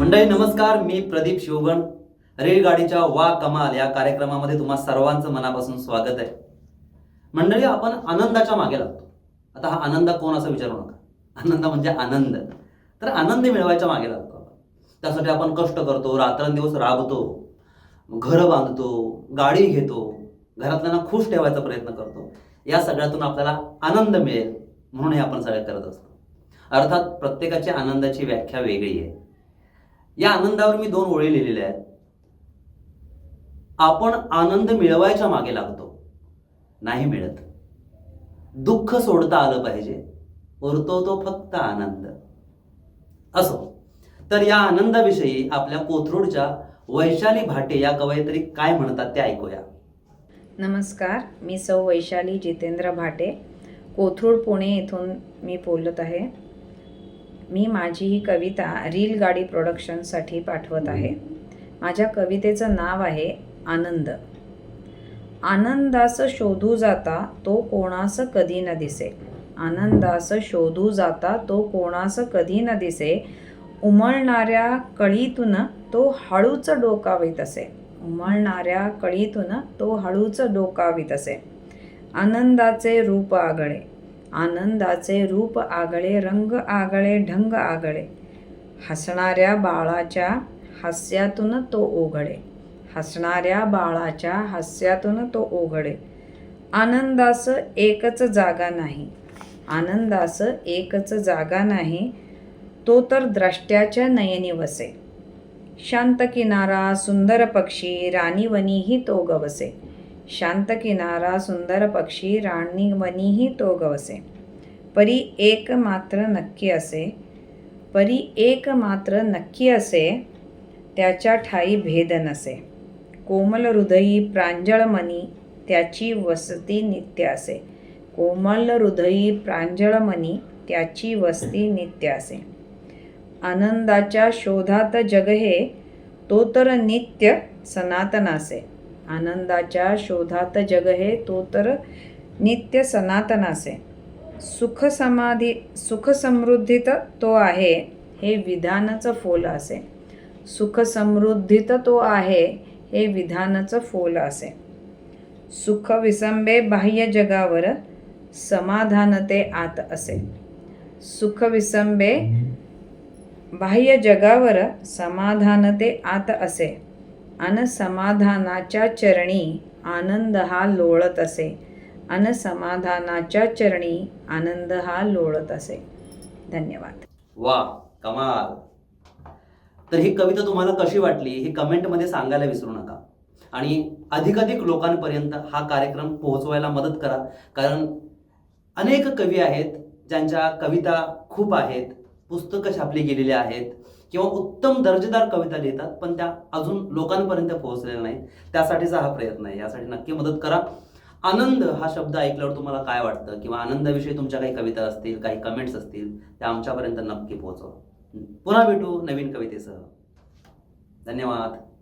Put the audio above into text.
मंडळी नमस्कार. मी प्रदीप शिवगण. रेलगाडीच्या वा कमाल या कार्यक्रमामध्ये तुम्हा सर्वांचं मनापासून स्वागत आहे. मंडळी आपण आनंदाच्या मागे लागतो. आता हा आनंद कोण असं विचारू नका. आनंद म्हणजे आनंद. तर आनंद मिळवायच्या मागे लागतो आपण. त्यासाठी आपण कष्ट करतो रात्रंदिवस राबतो घर बांधतो गाडी घेतो घरातल्यांना खुश ठेवायचा प्रयत्न करतो. या सगळ्यातून आपल्याला आनंद मिळेल म्हणून हे आपण सगळं करत असतो. अर्थात प्रत्येकाची आनंदाची व्याख्या वेगळी आहे. या आनंदावर मी दोन ओळी लिहिलेल्या आहेत. आपण आनंद मिळवायच्या मागे लागतो नाही मिळत. दुःख सोडता आलं पाहिजे उरतो तो फक्त आनंद. असो. तर या आनंदाविषयी आपल्या कोथरूडच्या वैशाली भाटे या कवयित्री काय म्हणतात ते ऐकूया. नमस्कार मी सौ वैशाली जितेंद्र भाटे. कोथरूड पुणे येथून मी बोलत आहे. मी माझी ही कविता रील गाडी प्रोडक्शनसाठी पाठवत आहे. माझ्या कवितेचं नाव आहे आनंद. आनंदास शोधू जाता तो कोणास कधी न दिसे. आनंदास शोधू जाता तो कोणास कधी न दिसे. उमळणाऱ्या कळीतून तो हळूच डोकावीत असे. उमळणाऱ्या कळीतून तो हळूच डोकावीत असे. आनंदाचे रूप आगळे. आनंदाचे रूप आगळे रंग आगळे ढंग आगळे. हसणाऱ्या बाळाच्या हास्यातून तो ओघळे हसणाऱ्या बाळाच्या हास्यातून तो ओघळे आनंदास एकच जागा नाही. आनंदास एकच जागा नाही. तो तर द्रष्ट्याच्या नयनी वसे. शांत किनारा सुंदर पक्षी राणीवनीही तो गवसे. शांत किनारा सुंदर पक्षी राणीवनीही तो गवसे. परी एक मात्र नक्की असे परी एक मात्र नक्की असे त्याच्या ठाई भेद नसे. कोमल हृदयी प्रांजळ मनी त्याची वसती नित्य असे. कोमल हृदयी प्रांजळ मनी त्याची वस्ती नित्य असे. आनंदाच्या शोधात जग हे तो तर नित्य सनातन असे. आनंदाच्या शोधात जग हे तो तर नित्य सनातन असे. सुख समाधी सुख समृद्धीत तो आहे हे विधानाचं फोल असे. सुख समृद्धीत तो आहे हे विधानाचं फोल असे. सुख विसंबे बाह्य जगावर समाधान ते आत असे. सुख विसंबे बाह्य जगावर समाधान ते आत असे. अन समाधानाच्या चरणी आनंद हा लोळत असे. अन समाधानाच्या चरणी आनंद हा लोळत असे. धन्यवाद. वा कमाल. तर ही कविता तुम्हाला कशी वाटली? हे कमेंटमध्ये सांगायला विसरू नका. आणि अधिकाधिक लोकांपर्यंत हा कार्यक्रम पोहोचवायला मदत करा. कारण अनेक कवी आहेत ज्यांच्या कविता खूप आहेत पुस्तकं छापली गेलेली आहेत. किंवा उत्तम दर्जेदार कविता लिहितात पण त्या अजून लोकांपर्यंत पोहोचलेल्या नाहीत. त्यासाठीचा हा प्रयत्न आहे. यासाठी नक्की मदत करा. आनंद हा शब्द ऐकल्यावर तुम्हाला काय वाटतं? किंवा आनंदाविषयी तुमच्या काही कविता असतील काही कमेंट्स असतील त्या आमच्यापर्यंत नक्की पोहोचवा. पुन्हा भेटू नवीन कवितेसह. धन्यवाद.